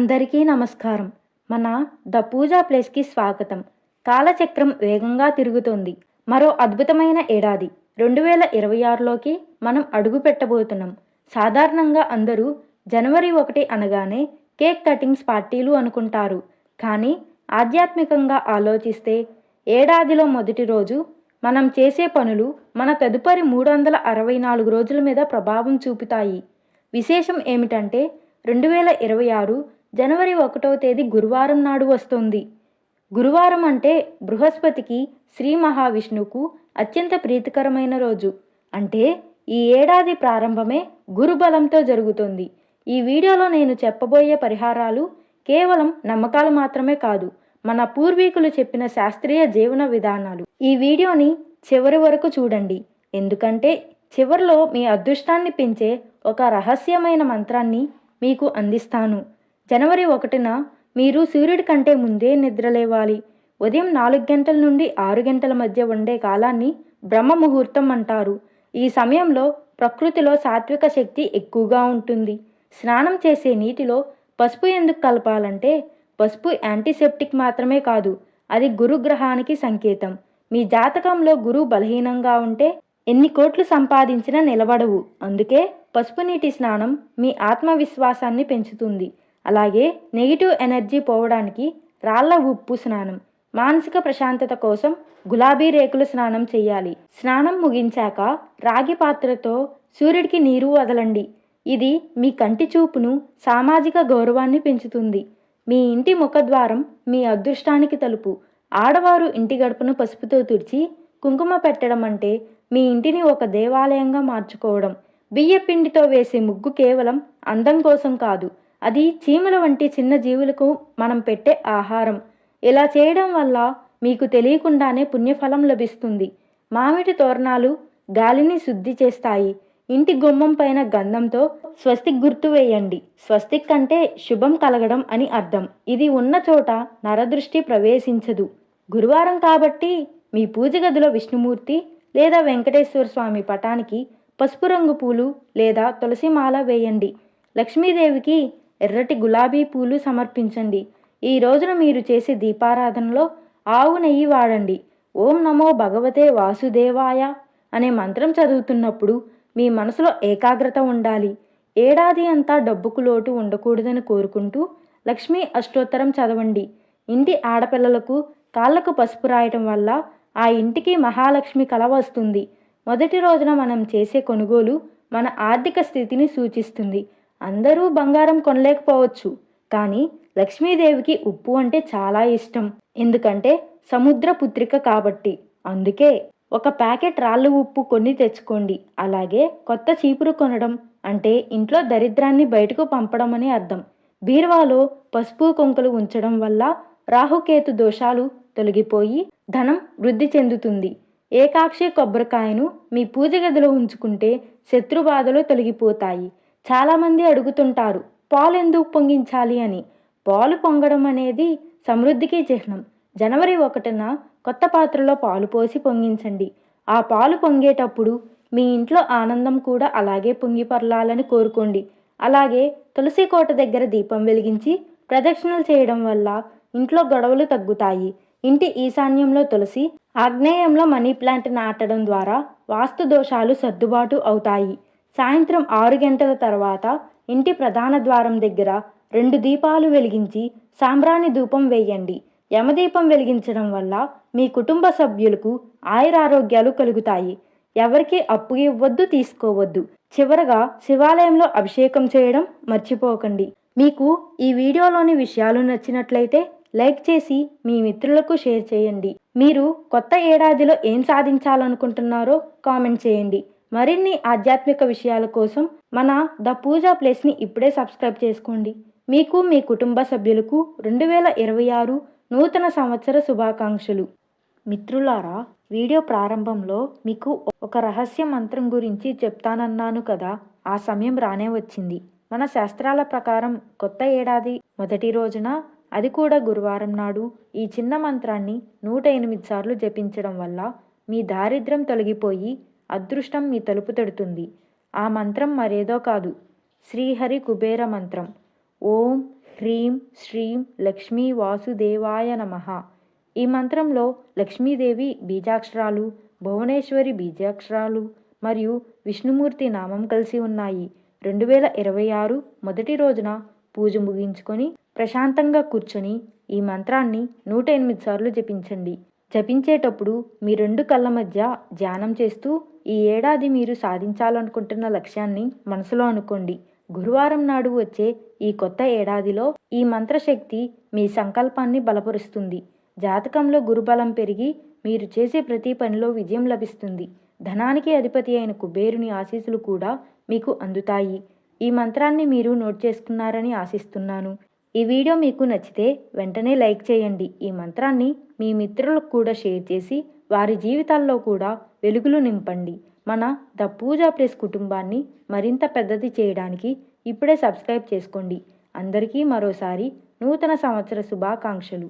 అందరికీ నమస్కారం. మన ద పూజా ప్లేస్కి స్వాగతం. కాలచక్రం వేగంగా తిరుగుతోంది. మరో అద్భుతమైన ఏడాది. రెండు వేల ఇరవై ఆరులోకి మనం అడుగు పెట్టబోతున్నాం సాధారణంగా అందరూ జనవరి ఒకటి అనగానే కేక్ కటింగ్స్ పార్టీలు అనుకుంటారు. కానీ ఆధ్యాత్మికంగా ఆలోచిస్తే ఏడాదిలో మొదటి రోజు మనం చేసే పనులు మన తదుపరి మూడు వందల అరవై నాలుగు రోజుల మీద ప్రభావం చూపుతాయి. విశేషం ఏమిటంటే రెండు వేల ఇరవై ఆరు జనవరి ఒకటవ తేదీ గురువారం నాడు వస్తుంది. గురువారం అంటే బృహస్పతికి శ్రీ మహావిష్ణువుకు అత్యంత ప్రీతికరమైన రోజు. అంటే ఈ ఏడాది ప్రారంభమే గురుబలంతో జరుగుతుంది. ఈ వీడియోలో నేను చెప్పబోయే పరిహారాలు కేవలం నమ్మకాలు మాత్రమే కాదు మన పూర్వీకులు చెప్పిన శాస్త్రీయ జీవన విధానాలు. ఈ వీడియోని చివరి వరకు చూడండి. ఎందుకంటే చివరిలో మీ అదృష్టాన్ని పెంచే ఒక రహస్యమైన మంత్రాన్ని మీకు అందిస్తాను. జనవరి ఒకటిన మీరు సూర్యుడి కంటే ముందే నిద్రలేవాలి ఉదయం నాలుగు గంటల నుండి ఆరు గంటల మధ్య ఉండే కాలాన్ని బ్రహ్మ ముహూర్తం అంటారు. ఈ సమయంలో ప్రకృతిలో సాత్విక శక్తి ఎక్కువగా ఉంటుంది. స్నానం చేసే నీటిలో పసుపు ఎందుకు కలపాలంటే పసుపు యాంటీసెప్టిక్ మాత్రమే కాదు అది గురుగ్రహానికి సంకేతం. మీ జాతకంలో గురువు బలహీనంగా ఉంటే ఎన్ని కోట్లు సంపాదించినా నిలబడవు. అందుకే పసుపు నీటి స్నానం మీ ఆత్మవిశ్వాసాన్ని పెంచుతుంది. అలాగే నెగిటివ్ ఎనర్జీ పోవడానికి రాళ్ళ ఉప్పు స్నానం మానసిక ప్రశాంతత కోసం గులాబీ రేకులు స్నానం చేయాలి. స్నానం ముగించాక రాగి పాత్రతో సూర్యుడికి నీరు వదలండి. ఇది మీ కంటి చూపును సామాజిక గౌరవాన్ని పెంచుతుంది. మీ ఇంటి ముఖద్వారం మీ అదృష్టానికి తలుపు. ఆడవారు ఇంటి గడపను పసుపుతో తుడిచి కుంకుమ పెట్టడం అంటే మీ ఇంటిని ఒక దేవాలయంగా మార్చుకోవడం. బియ్యపిండితో వేసే ముగ్గు కేవలం అందం కోసం కాదు అది చీమల వంటి చిన్న జీవులకు మనం పెట్టే ఆహారం. ఇలా చేయడం వల్ల మీకు తెలియకుండానే పుణ్యఫలం లభిస్తుంది. మామిడి తోరణాలు గాలిని శుద్ధి చేస్తాయి. ఇంటి గుమ్మం పైన గంధంతో స్వస్తిక్ గుర్తు వేయండి. స్వస్తిక్ అంటే శుభం కలగడం అని అర్థం. ఇది ఉన్న చోట నరదృష్టి ప్రవేశించదు. గురువారం కాబట్టి మీ పూజ గదిలో విష్ణుమూర్తి లేదా వెంకటేశ్వర స్వామి పటానికి పసుపు రంగు పూలు లేదా తులసిమాల వేయండి. లక్ష్మీదేవికి ఎర్రటి గులాబీ పూలు సమర్పించండి. ఈ రోజున మీరు చేసే దీపారాధనలో ఆవు నెయ్యి వాడండి. ఓం నమో భగవతే వాసుదేవాయ అనే మంత్రం చదువుతున్నప్పుడు మీ మనసులో ఏకాగ్రత ఉండాలి. ఏడాది అంతా డబ్బుకు లోటు ఉండకూడదని కోరుకుంటూ లక్ష్మీ అష్టోత్తరం చదవండి. ఇంటి ఆడపిల్లలకు కాళ్ళకు పసుపు రాయటం వల్ల ఆ ఇంటికి మహాలక్ష్మి కల వస్తుంది. మొదటి రోజున మనం చేసే కొనుగోలు మన ఆర్థిక స్థితిని సూచిస్తుంది. అందరూ బంగారం కొనలేకపోవచ్చు. కానీ లక్ష్మీదేవికి ఉప్పు అంటే చాలా ఇష్టం. ఎందుకంటే సముద్ర పుత్రిక కాబట్టి. అందుకే ఒక ప్యాకెట్ రాళ్ళు ఉప్పు కొన్ని తెచ్చుకోండి. అలాగే కొత్త చీపురు కొనడం అంటే ఇంట్లో దరిద్రాన్ని బయటకు పంపడం అని అర్థం. బీరువాలో పసుపు కొంకలు ఉంచడం వల్ల రాహుకేతు దోషాలు తొలగిపోయి ధనం వృద్ధి చెందుతుంది. ఏకాక్షి కొబ్బరికాయను మీ పూజ గదిలో ఉంచుకుంటే శత్రుబాధలు తొలగిపోతాయి. చాలామంది అడుగుతుంటారు పాలు ఎందుకు పొంగించాలి అని. పాలు పొంగడం అనేది సమృద్ధికి చిహ్నం. జనవరి ఒకటిన కొత్త పాత్రలో పాలు పోసి పొంగించండి. ఆ పాలు పొంగేటప్పుడు మీ ఇంట్లో ఆనందం కూడా అలాగే పొంగి పర్లాలని కోరుకోండి. అలాగే తులసి కోట దగ్గర దీపం వెలిగించి ప్రదక్షిణలు చేయడం వల్ల ఇంట్లో గొడవలు తగ్గుతాయి. ఇంటి ఈశాన్యంలో తులసి ఆగ్నేయంలో మనీ ప్లాంట్ నాటడం ద్వారా వాస్తు దోషాలు సర్దుబాటు అవుతాయి. సాయంత్రం ఆరు గంటల తర్వాత ఇంటి ప్రధాన ద్వారం దగ్గర రెండు దీపాలు వెలిగించి సాంబ్రాణి ధూపం వేయండి. యమదీపం వెలిగించడం వల్ల మీ కుటుంబ సభ్యులకు ఆయురారోగ్యాలు కలుగుతాయి. ఎవరికి అప్పు ఇవ్వద్దు తీసుకోవద్దు. చివరగా శివాలయంలో అభిషేకం చేయడం మర్చిపోకండి. మీకు ఈ వీడియోలోని విషయాలు నచ్చినట్లయితే లైక్ చేసి మీ మిత్రులకు షేర్ చేయండి. మీరు కొత్త ఏడాదిలో ఏం సాధించాలనుకుంటున్నారో కామెంట్ చేయండి. మరిన్ని ఆధ్యాత్మిక విషయాల కోసం మన ద పూజా ప్లేస్ని ఇప్పుడే సబ్స్క్రైబ్ చేసుకోండి. మీకు మీ కుటుంబ సభ్యులకు రెండు వేల ఇరవై ఆరు నూతన సంవత్సర శుభాకాంక్షలు. మిత్రులారా వీడియో ప్రారంభంలో మీకు ఒక రహస్య మంత్రం గురించి చెప్తానన్నాను కదా ఆ సమయం రానే వచ్చింది. మన శాస్త్రాల ప్రకారం కొత్త ఏడాది మొదటి రోజున అది కూడా గురువారం నాడు ఈ చిన్న మంత్రాన్ని నూట ఎనిమిది సార్లు జపించడం వల్ల మీ దారిద్ర్యం తొలగిపోయి అదృష్టం మీ తలుపు తడుతుంది. ఆ మంత్రం మరేదో కాదు. శ్రీహరి కుబేర మంత్రం. ఓం హ్రీం శ్రీం లక్ష్మీ వాసుదేవాయ నమః. ఈ మంత్రంలో లక్ష్మీదేవి బీజాక్షరాలు భువనేశ్వరి బీజాక్షరాలు మరియు విష్ణుమూర్తి నామం కలిసి ఉన్నాయి. రెండు వేల ఇరవై ఆరు మొదటి రోజున పూజ ముగించుకొని ప్రశాంతంగా కూర్చొని ఈ మంత్రాన్ని నూట ఎనిమిది సార్లు జపించండి. జపించేటప్పుడు మీ రెండు కళ్ళ మధ్య ధ్యానం చేస్తూ ఈ ఏడాది మీరు సాధించాలనుకుంటున్న లక్ష్యాన్ని మనసులో అనుకోండి. గురువారం నాడు వచ్చే ఈ కొత్త ఏడాదిలో ఈ మంత్రశక్తి మీ సంకల్పాన్ని బలపరుస్తుంది. జాతకంలో గురుబలం పెరిగి మీరు చేసే ప్రతి పనిలో విజయం లభిస్తుంది. ధనానికి అధిపతి అయిన కుబేరుని ఆశీస్సులు కూడా మీకు అందుతాయి. ఈ మంత్రాన్ని మీరు నోట్ చేసుకున్నారని ఆశిస్తున్నాను. ఈ వీడియో మీకు నచ్చితే వెంటనే లైక్ చేయండి. ఈ మంత్రాన్ని మీ మిత్రులకు కూడా షేర్ చేసి వారి జీవితాల్లో కూడా వెలుగులు నింపండి. మన ద పూజా ప్లేస్ కుటుంబాన్ని మరింత పెద్దది చేయడానికి ఇప్పుడే సబ్స్క్రైబ్ చేసుకోండి. అందరికీ మరోసారి నూతన సంవత్సర శుభాకాంక్షలు.